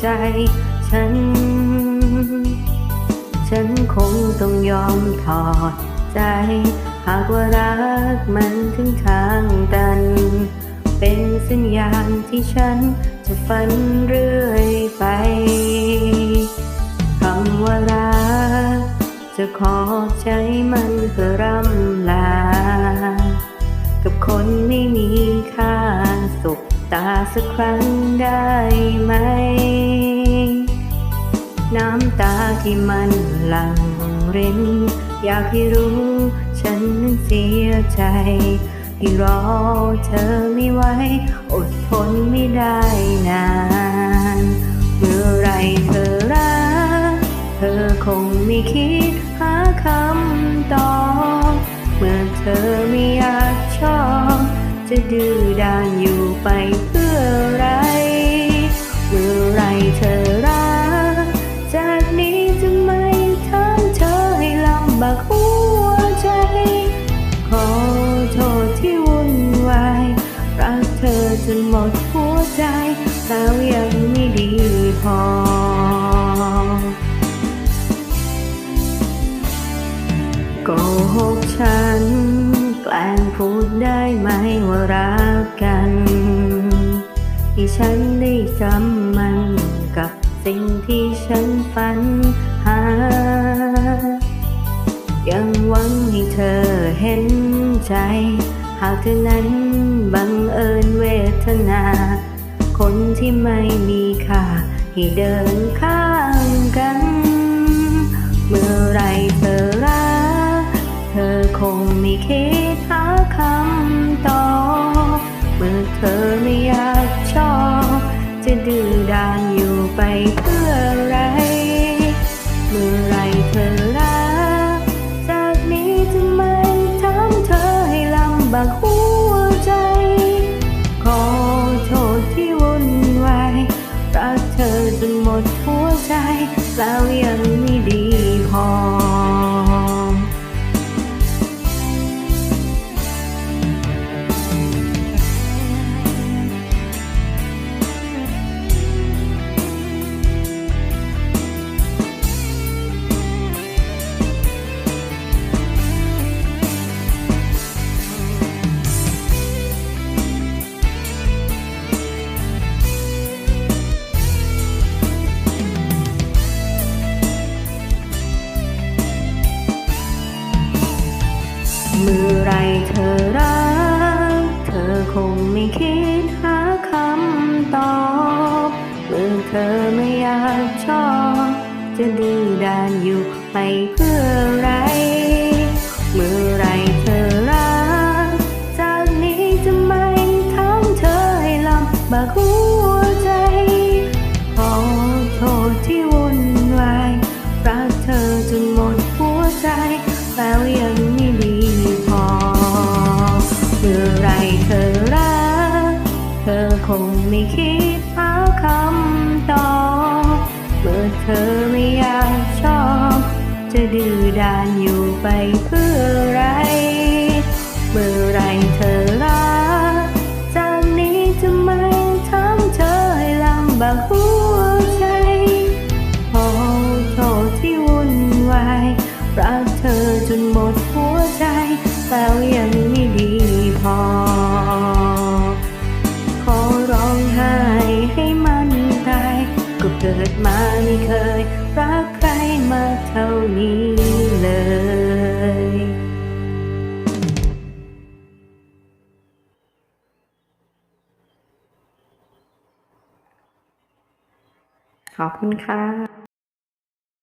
ใจฉัน ฉันคงต้องยอมถอดใจ หากว่ารักมันถึงทางตัน เป็นสัญญาณที่ฉันจะฝันเรื่อยไปคำว่ารัก จะขอใจมันเพื่อร่ำลา กับคนไม่มีค่าสบตาสักครั้งได้ไหม น้ำตาที่มันหลั่งรินอยากให้รู้ ฉันนั้นเสียใจ ที่รอเธอไม่ไหวอดทนไม่ได้นาน เมื่อไรเธอรัก เธอคงไม่คิดหาคำตอบ เมื่อเธอไม่ จะดื้อด้านอยู่ไปเพื่ออะไร เมื่อไรเธอรัก จากนี้จะไม่ทำเธอให้ลำบากหัวใจ ขอโทษที่วุ่นวายรักเธอจนหมดหัวใจ แล้วยังไม่ดีพอโกหกฉัน แกล้งพูดได้ไหมว่ารักกันที่ฉันได้จำมันกับสิ่งที่ฉันฝันหา ยังหวังให้เธอเห็นใจ หากเธอนั้นบังเอิญเวทนา คนที่ไม่มีค่าให้เดินข้า จะดื้อด้านอยู่ไปเพื่ออะไร เมื่อไรเธอรักจากนี้จะไม่ทำเธอให้ลำบากหัวใจ ขอโทษที่วุ่นวายรักเธอจนหมดหัวใจ แล้วยังมี เมื่อไรเธอรัก เธอคงไม่คิดหาคำตอบ เมื่อเธอไม่อยากชอบ จะดื้อด้านอยู่ไปเพื่ออะไร เมื่อไรเธอรัก จากนี้จะไม่ทำเธอให้ลำบากหัวใจ ขอโทษที่วุ่นวายรักเธอจนหมดหัวใจแล้วยัง ไรเธอรัก เธอคงไม่คิดหาคำตอบเมื่อเธอไม่อยากชอบ จะดื้อด้านอยู่ไปเพื่อไร เมื่อไรเธอรัก จากนี้จะไม่ทำเธอให้ลำบากหัวใจขอโทษที่วุ่นวายรักเธอจนหมดหัวใจแล้วยัง ก็เกิดมาไม่เคยรักใครมาเท่านี้เลยขอบคุณค่ะ